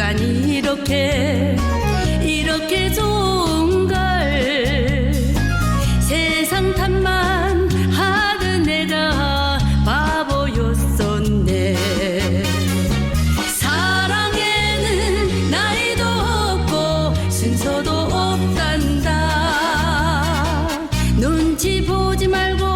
시간이 이렇게 이렇게 좋은 걸 세상 탓만 하는 내가 바보였었네. 사랑에는 나이도 없고 순서도 없단다. 눈치 보지 말고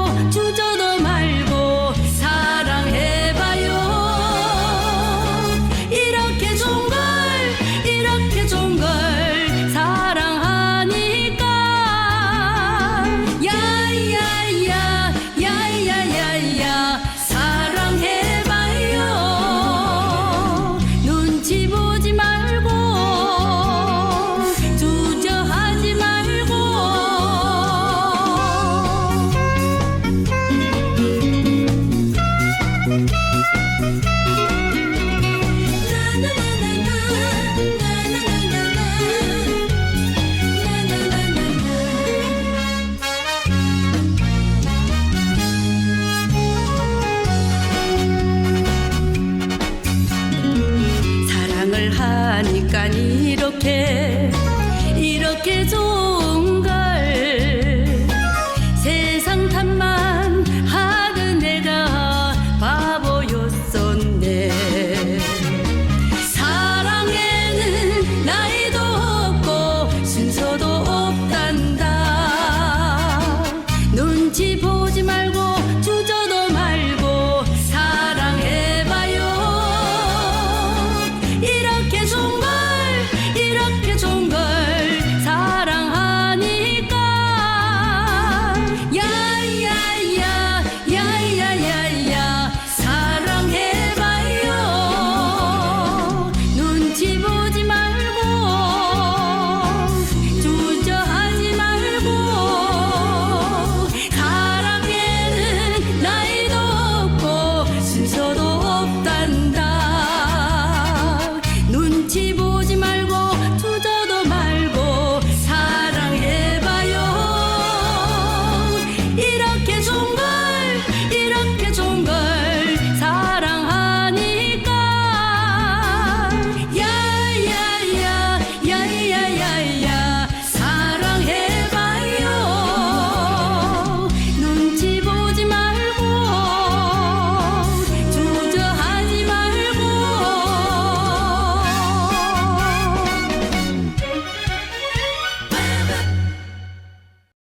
하니까 이렇게 이렇게 좋은 걸 세상 탓만 하는 내가 바보였었네. 사랑에는 나이도 없고 순서도 없단다. 눈치